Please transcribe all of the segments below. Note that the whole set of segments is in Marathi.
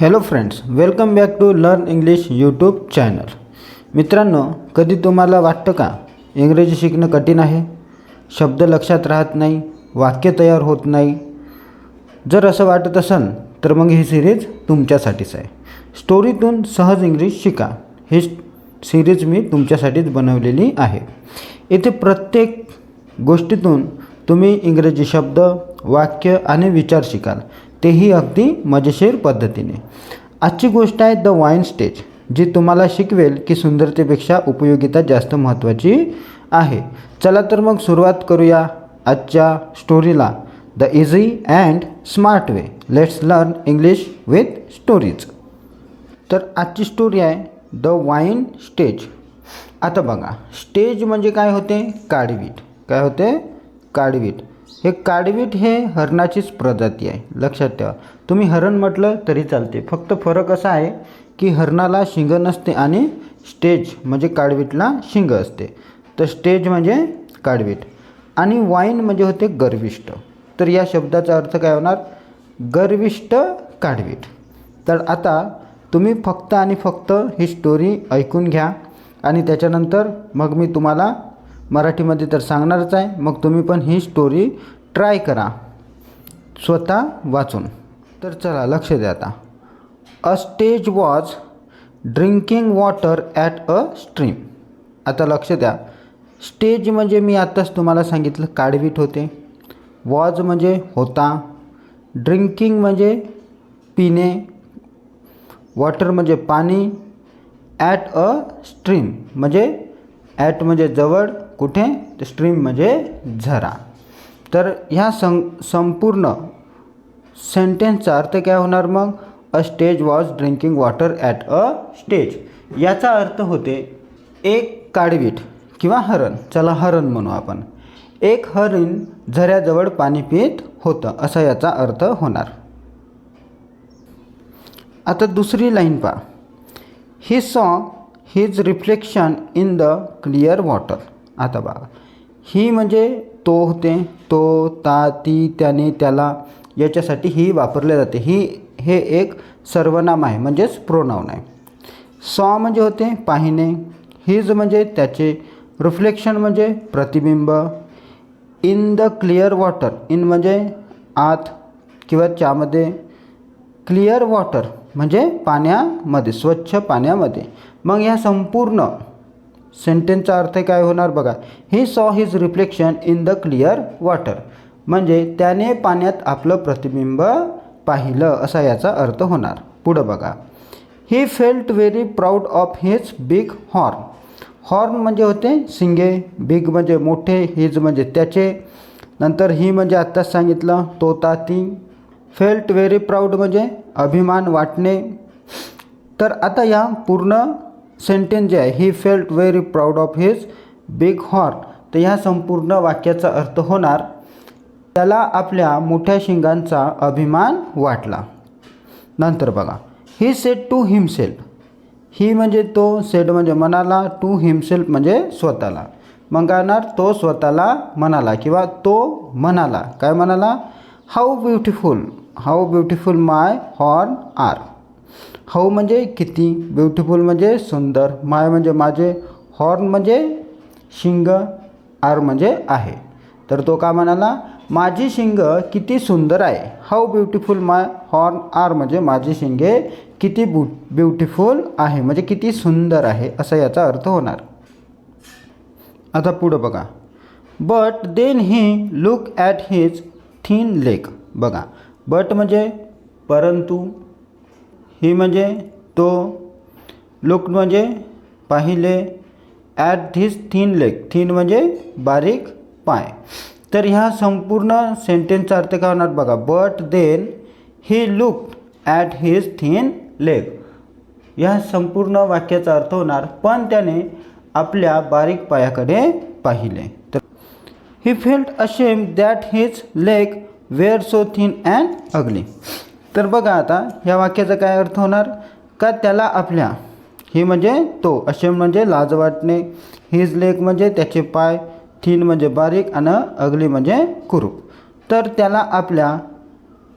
Hello friends welcome back to learn English YouTube channel मित्रांनो कधी तुम्हाला वाटतं का इंग्रजी शिकणं कठीण आहे? शब्द लक्षात राहत नाही वाक्य तयार होत नाही. जर असं वाटत असेल तर मग ही सिरीज तुमच्यासाठीच आहे. स्टोरीतून सहज इंग्लिश शिका. ही सिरीज मी तुमच्यासाठीच बनवलेली आहे. इथे प्रत्येक गोष्टीतून तुम्ही इंग्रजी शब्द वाक्य आणि विचार शिकाल. तेही अगदी मजेशीर पद्धतीने. आजची गोष्ट आहे द वाईन स्टेज जी तुम्हाला शिकवेल की सुंदरतेपेक्षा उपयोगिता जास्त महत्त्वाची आहे. चला तर मग सुरुवात करूया आजच्या स्टोरीला the easy and smart way let's learn English with stories तर आजची स्टोरी आहे द वाईन स्टेज आता बघा स्टेज म्हणजे काय होते? काडवीट. काय होते? काडवीट. हे काडवीट हे हरणाचीच प्रजाती आहे. लक्षात ठेवा. तुम्ही हरण म्हटलं तरी चालते फक्त फरक असा आहे की हरणाला शिंग नसते आणि स्टेज म्हणजे काडवीटला शिंग असते. तर स्टेज म्हणजे काडवीट. आणि वाईन म्हणजे होते गर्विष्ट. तर या शब्दाचा अर्थ काय होणार? गर्विष्ट काडवीट. तर आता तुम्ही फक्त आणि फक्त ही स्टोरी ऐकून घ्या आणि त्याच्यानंतर मग मी तुम्हाला मराठीमध्ये तर सांगणारच आहे. मग तुम्ही पण ही स्टोरी ट्राय करा. स्वतः वाचून. तर चला लक्ष द्या आता. A stag was drinking water at a stream आता लक्ष द्या. स्टेज म्हणजे मी आत्ताच तुम्हाला सांगितलं काळवीट होते. वॉज म्हणजे होता. ड्रिंकिंग म्हणजे पिणे. वॉटर म्हणजे पाणी. ॲट अ स्ट्रीम म्हणजे ॲट म्हणजे जवळ कुठे? तर स्ट्रीम म्हणजे झरा तर ह्या सं संपूर्ण सेंटेन्सचा अर्थ काय होणार मग? A stag was drinking water at a stag याचा अर्थ होते एक काडवीट किंवा हरण. चला हरण म्हणू आपण. एक हरिण झऱ्याजवळ पाणी पित होतं असा याचा अर्थ होणार. आता दुसरी लाईन पहा. He saw his reflection in the clear water आता बघा. ही म्हणजे तो होते तो ता ती त्याने त्याला याच्यासाठी ही वापरले जाते. ही हे एक सर्वनाम आहे म्हणजेच प्रोनाऊन आहे. सॉ म्हणजे होते पाहिणे हिज म्हणजे त्याचे रिफ्लेक्शन म्हणजे प्रतिबिंब in the clear water in म्हणजे आत किंवा त्यामध्ये क्लिअर वॉटर म्हणजे पाण्यामध्ये स्वच्छ पाण्यामध्ये. मग या संपूर्ण सेंटेन्सचा अर्थ काय होणार बघा. He saw his reflection in the clear water म्हणजे त्याने पाण्यात आपलं प्रतिबिंब पाहिलं असा याचा अर्थ होणार. पुढं बघा. He felt very proud of his big horn horn म्हणजे होते सिंगे बिग म्हणजे मोठे हिज म्हणजे त्याचे. नंतर ही म्हणजे आत्ताच सांगितलं तोता ती फेल्ट व्हेरी प्राऊड म्हणजे अभिमान वाटणे. तर आता या पूर्ण सेंटेन्स जे आहे he felt very proud of his big horn तर ह्या संपूर्ण वाक्याचा अर्थ होणार त्याला आपल्या मोठ्या शिंगांचा अभिमान वाटला. नंतर बघा he said to himself he म्हणजे तो सेड म्हणजे मनाला टू हिमसेल्फ म्हणजे स्वतःला. मग काय तो स्वतःला म्हणाला किंवा तो म्हणाला काय म्हणाला how beautiful how beautiful my horn are how म्हणजे किती? ब्युटिफुल म्हणजे सुंदर. माय म्हणजे माझे. हॉर्न म्हणजे शिंग. आर म्हणजे आहे. तर तो का म्हणाला? माझी शिंग किती सुंदर आहे. How beautiful my horn. Are म्हणजे माझी शिंगे किती ब्यु ब्युटिफुल आहे. म्हणजे किती सुंदर आहे. असा याचा अर्थ होणार. आता पुढं बघा. But then he look at his thin leg बघा. बट म्हणजे परंतु ही म्हणजे तो लुक म्हणजे पाहिले at this thin leg thin म्हणजे बारीक पाय. तर ह्या संपूर्ण सेंटेन्सचा अर्थ काय होणार बघा. But then he look at his thin leg या संपूर्ण वाक्याचा अर्थ होणार पण त्याने आपल्या बारीक पायाकडे पाहिले. तर he felt ashamed that his leg were so thin and ugly तर बघा आता ह्या वाक्याचा काय अर्थ होणार? का त्याला आपल्या ही म्हणजे तो असे म्हणजे लाज वाटणे. हिज लेक म्हणजे त्याचे पाय थिन म्हणजे बारीक आणि अगली म्हणजे कुरूप. तर त्याला आपल्या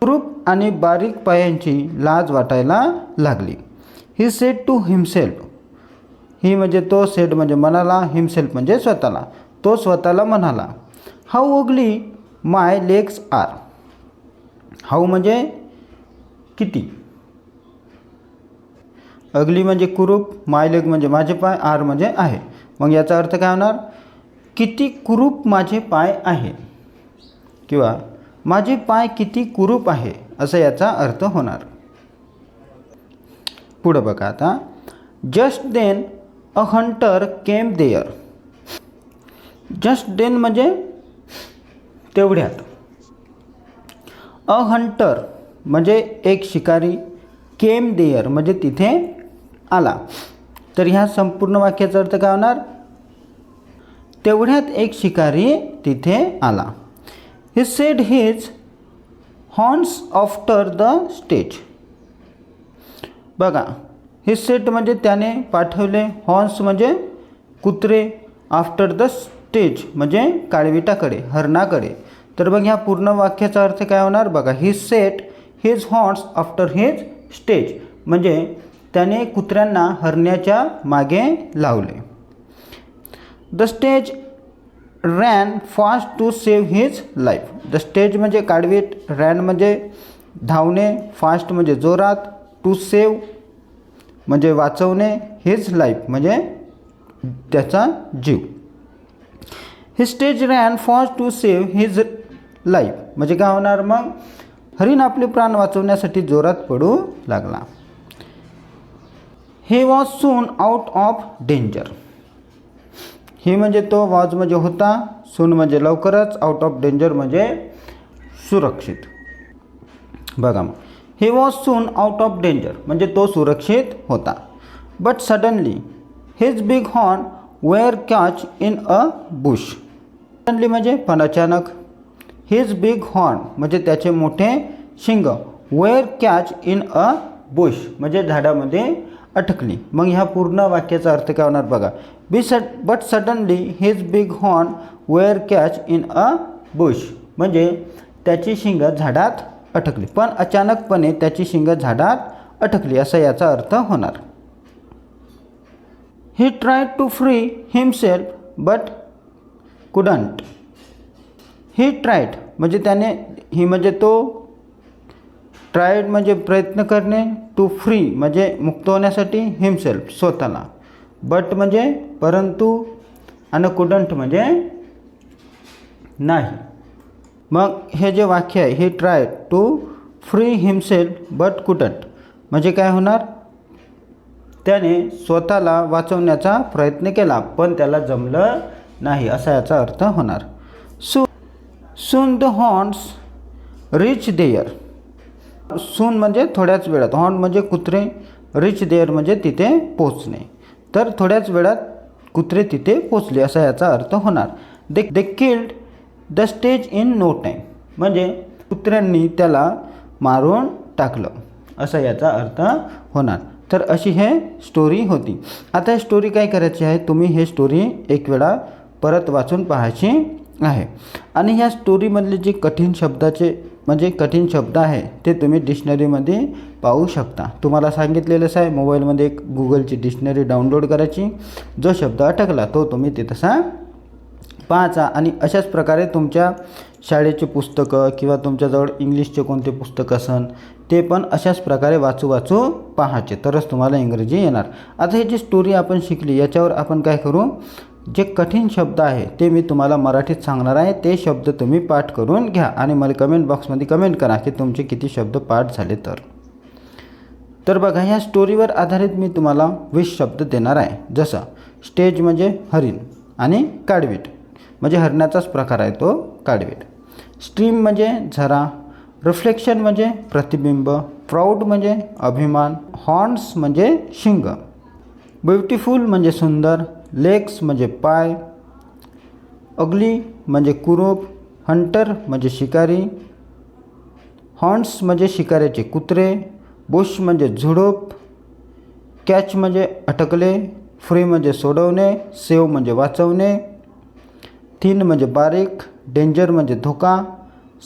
कुरूप आणि बारीक पायांची लाज वाटायला लागली. He said to himself he म्हणजे तो सेट म्हणजे म्हणाला हिमसेल्फ म्हणजे स्वतःला. तो स्वतःला म्हणाला how ugly my legs are how म्हणजे किती? अगली म्हणजे कुरूप मायलेग म्हणजे माझे पाय आर म्हणजे आहे. मग याचा अर्थ काय होणार? किती कुरूप माझे पाय आहे? किंवा माझे पाय किती कुरूप आहे? असं याचा अर्थ होणार. पुढं बघा आता. Just then a hunter came there. Just then म्हणजे तेवढ्यात. अ हंटर म्हणजे एक शिकारी केम देअर म्हणजे तिथे आला. तर ह्या संपूर्ण वाक्याचा अर्थ काय होणार? तेवढ्यात एक शिकारी तिथे आला. He said his horns after the stag बघा हे सेट म्हणजे त्याने पाठवले हॉर्न्स म्हणजे कुत्रे आफ्टर द स्टेज म्हणजे काळविटाकडे हरणाकडे. तर बघ ह्या पूर्ण वाक्याचा अर्थ काय होणार? बघा he set his horns after his stag म्हणजे त्याने कुत्र्यांना हरण्याच्या मागे लावले. The stag ran fast to save his life the stag म्हणजे काढवीत रॅन म्हणजे धावणे फास्ट म्हणजे जोरात टू सेव्ह म्हणजे वाचवणे हिज लाईफ म्हणजे त्याचा जीव. He stag ran fast to save his life म्हणजे काय होणार मग? हरिण आपले प्राण वाचवण्यासाठी जोरात पडू लागला. He was soon out of danger he म्हणजे तो वॉज म्हणजे होता सून म्हणजे लवकरच आउट ऑफ डेंजर म्हणजे सुरक्षित. बघा मग. He was soon out of danger म्हणजे तो सुरक्षित होता. But suddenly his big horn were catch in a bush suddenly म्हणजे पण अचानक. हिज बिग हॉर्न म्हणजे त्याचे मोठे शिंग. Were catch in a bush म्हणजे झाडामध्ये अटकली. मग ह्या पूर्ण वाक्याचा अर्थ काय होणार बघा. बी सड but suddenly his big horn were catch in a bush म्हणजे त्याची शिंग झाडात अटकली. पण अचानकपणे त्याची शिंग झाडात अटकली असा याचा अर्थ होणार. He try to free himself but couldn't he tried म्हणजे त्याने ही म्हणजे तो ट्रायड म्हणजे प्रयत्न करणे टू फ्री म्हणजे मुक्त होण्यासाठी हिमसेल्फ स्वतःला. बट म्हणजे परंतु आणि कुडंट म्हणजे नाही. मग हे जे वाक्य आहे he try to free himself but couldn't म्हणजे काय होणार? त्याने स्वतःला वाचवण्याचा प्रयत्न केला पण त्याला जमलं नाही असा याचा अर्थ होणार. So soon the horns reach there soon म्हणजे थोड्याच वेळात. हॉर्न म्हणजे कुत्रे रिच देअर म्हणजे तिथे पोचणे तर थोड्याच वेळात कुत्रे तिथे पोचले असा याचा अर्थ होणार. They they killed the stag in no time म्हणजे कुत्र्यांनी त्याला मारून टाकलं असा याचा अर्थ होणार. तर अशी हे स्टोरी होती. आता स्टोरी काय करायची आहे? तुम्ही हे स्टोरी एक वेळा परत वाचून पाहायची आहे. आणि ह्या स्टोरीमधले जे कठीण शब्दाचे म्हणजे कठीण शब्द आहे ते तुम्ही डिक्शनरीमध्ये पाहू शकता. तुम्हाला सांगितलेलंच आहे मोबाईलमध्ये एक गुगलची डिक्शनरी डाउनलोड करायची. जो शब्द अटकला तो तुम्ही ते तसा पाहायचा. आणि अशाच प्रकारे तुमच्या शाळेचे पुस्तकं किंवा तुमच्याजवळ इंग्लिशचे कोणते पुस्तक असन ते पण अशाच प्रकारे वाचू वाचू पाहायचे. तरच तुम्हाला इंग्रजी येणार. आता ही जी स्टोरी आपण शिकली याच्यावर आपण काय करू? जे कठीण शब्द आहे ते मी तुम्हाला मराठीत सांगणार आहे. ते शब्द तुम्ही पाठ करून घ्या आणि मला कमेंट बॉक्समध्ये कमेंट करा की तुमचे किती शब्द पाठ झाले तर. तर बघा ह्या स्टोरीवर आधारित मी तुम्हाला वीस शब्द देणार आहे. जसं स्टेज म्हणजे हरिण आणि काडवीट. म्हणजे हरणाचाच प्रकार आहे तो काडवीट. स्ट्रीम म्हणजे झरा. रिफ्लेक्शन म्हणजे प्रतिबिंब. प्राऊड म्हणजे अभिमान. हॉर्न्स म्हणजे शिंग. ब्युटिफुल म्हणजे सुंदर. लेग्स म्हणजे पाय अगली म्हणजे कुरूप हंटर म्हणजे शिकारी हॉर्न्स म्हणजे शिकाऱ्याचे कुत्रे बुश म्हणजे झुडूप कॅच म्हणजे अटकले फ्री म्हणजे सोडवणे सेव म्हणजे वाचवणे थिन म्हणजे बारीक डेंजर म्हणजे धोका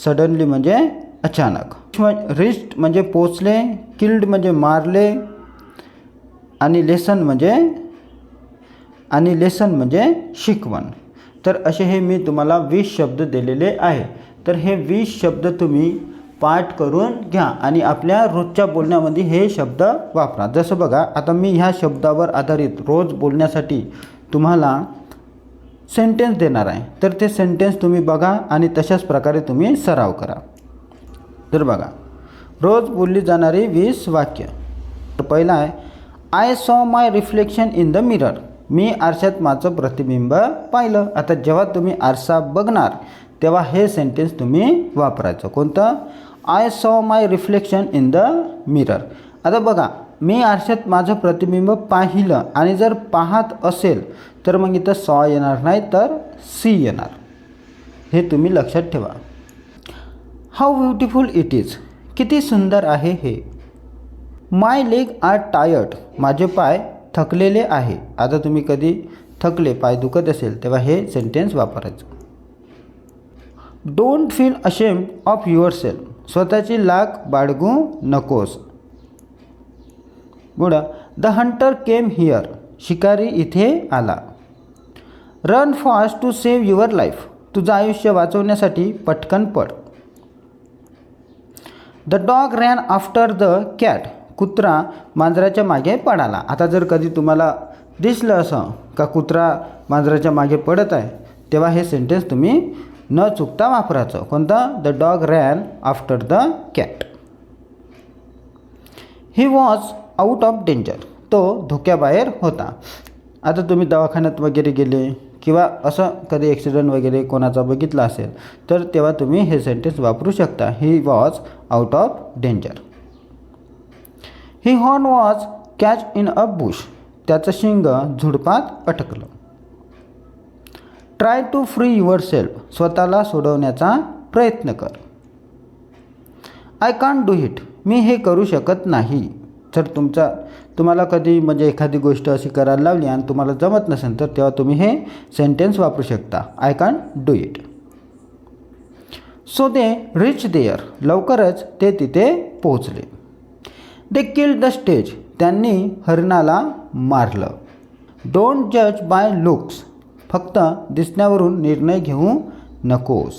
सडनली म्हणजे अचानक. रिस्ट म्हणजे पोचले किल्ड म्हणजे मारले आणि लेसन म्हणजे आणि लेसन म्हणजे शिकवण. तर असे हे मी तुम्हाला वीस शब्द दिलेले आहे. तर हे वीस शब्द तुम्ही पाठ करून घ्या आणि आपल्या रोजच्या बोलण्यामध्ये हे शब्द वापरा. जसं बघा आता मी ह्या शब्दावर आधारित रोज बोलण्यासाठी तुम्हाला सेंटेन्स देणार आहे. तर ते सेंटेन्स तुम्ही बघा आणि तशाच प्रकारे तुम्ही सराव करा. तर बघा रोज बोलली जाणारी वीस वाक्य. तर पहिला आहे I saw my reflection in the mirror मी आरशात माझं प्रतिबिंब पाहिलं. आता जेव्हा तुम्ही आरसा बघणार तेव्हा हे सेंटेन्स तुम्ही वापरायचं. कोणतं? I saw my reflection in the mirror आता बघा मी आरशात माझं प्रतिबिंब पाहिलं आणि जर पाहत असेल तर मग इथं सॉ येणार नाही तर सी येणार. हे तुम्ही लक्षात ठेवा. हाऊ ब्युटिफुल इट इज किती सुंदर आहे हे. माय लेग आर टायर्ड माझे पाय थकलेले आहे. आता तुम्ही कधी थकले पाय दुखत असेल तेव्हा हे सेंटेन्स वापरायचं. Don't feel ashamed of yourself स्वतःची लाग बाळगू नकोस. Good the hunter came here शिकारी इथे आला. Run fast to save your life तुझं आयुष्य वाचवण्यासाठी पटकन पड. The dog ran after the cat कुत्रा मांजराच्या मागे पडाला. आता जर कधी तुम्हाला दिसलं असं का कुत्रा मांजराच्या मागे पडत आहे तेव्हा हे सेंटेन्स तुम्ही न चुकता वापरायचं. कोणतं? The dog ran after the cat he was out of danger तो धोक्याबाहेर होता. आता तुम्ही दवाखान्यात वगैरे गेले किंवा असं कधी ॲक्सिडेंट वगैरे कोणाचा बघितला असेल तर तेव्हा तुम्ही हे सेंटेन्स वापरू शकता. He was out of danger he horn was catch in a bush त्याचं शिंग झुडपात अटकलं. Try to free yourself स्वतःला सोडवण्याचा प्रयत्न कर. आय कांट डू इट मी हे करू शकत नाही. जर तुमचा तुम्हाला कधी म्हणजे एखादी गोष्ट अशी करायला लावली आणि तुम्हाला जमत नसेल तर तेव्हा तुम्ही हे सेंटेन्स वापरू शकता. I can't do it so they reach there लवकरच ते तिथे पोहोचले. दे किल्ड द स्टेज त्यांनी हरणाला मारलं. डोंट जज बाय लुक्स फक्त दिसण्यावरून निर्णय घेऊ नकोस.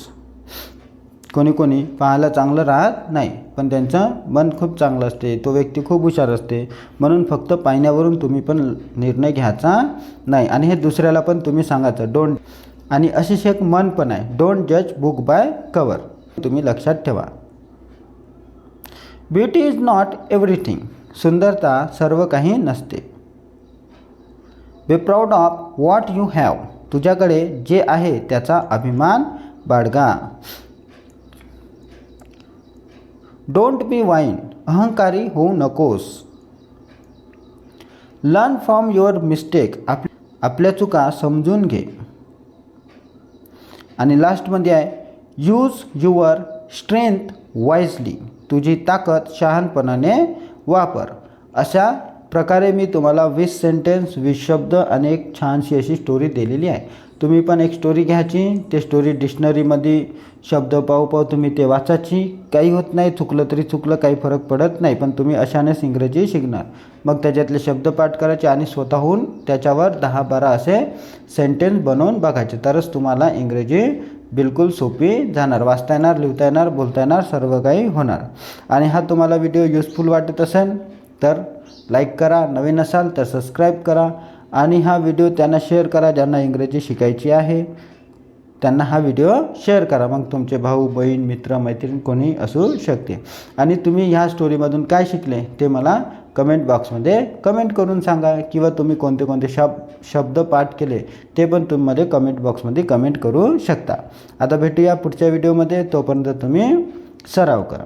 कोणी कोणी पाहायला चांगलं राहत नाही पण त्यांचं मन खूप चांगलं असते. तो व्यक्ती खूप हुशार असते. म्हणून फक्त पाहण्यावरून तुम्ही पण निर्णय घ्यायचा नाही. आणि हे दुसऱ्याला पण तुम्ही सांगायचं. डोंट आणि अशीच एक मन पण आहे. डोंट जज बुक बाय कवर तुम्ही लक्षात ठेवा. Beauty is not everything. सुंदरता सर्व काही नसते. Be proud of what you have. तुझ्याकडे जे आहे त्याचा अभिमान बाळगा. Don't be vain. अहंकारी होऊ नकोस. Learn from your mistake. आप आपल्या चुका समजून घे. आणि लास्टमध्ये आहे यूज युअर स्ट्रेंथ वाईजली. तुझी ताकद शहाणपणाने वापर. अशा प्रकारे मी तुम्हाला वीस सेंटेन्स वीस शब्द आणि एक छानशी अशी स्टोरी दिलेली आहे. तुम्ही पण एक स्टोरी घ्यायची. ते स्टोरी डिक्शनरीमध्ये शब्द पाहू पाहू तुम्ही ते वाचायची. काही होत नाही चुकलं तरी चुकलं काही फरक पडत नाही पण तुम्ही अशानेच इंग्रजी शिकणार. मग त्याच्यातले शब्द पाठ करायचे आणि स्वतःहून त्याच्यावर दहा बारा असे सेंटेन्स बनवून बघायचे. तरच तुम्हाला इंग्रजी बिलकुल सोपी जाणार. वाचता येणार लिहिता येणार बोलता येणार सर्व काही होणार. आणि हा तुम्हाला व्हिडिओ युजफुल वाटत असेल तर लाईक करा. नवीन असाल तर सबस्क्राईब करा. आणि हा व्हिडिओ त्यांना शेअर करा ज्यांना इंग्रजी शिकायची आहे. त्यांना हा व्हिडिओ शेअर करा. मग तुमचे भाऊ बहीण मित्र मैत्रीण कोणी असू शकते. आणि तुम्ही ह्या स्टोरीमधून काय शिकले ते मला कमेंट बॉक्समध्ये कमेंट करून सांगा किंवा तुम्ही कोणते कोणते शब शब्द पाठ केले ते पण तुम्ही कमेंट बॉक्समध्ये कमेंट करू शकता. आता भेटूया पुढच्या व्हिडिओमध्ये तोपर्यंत तुम्ही सराव करा.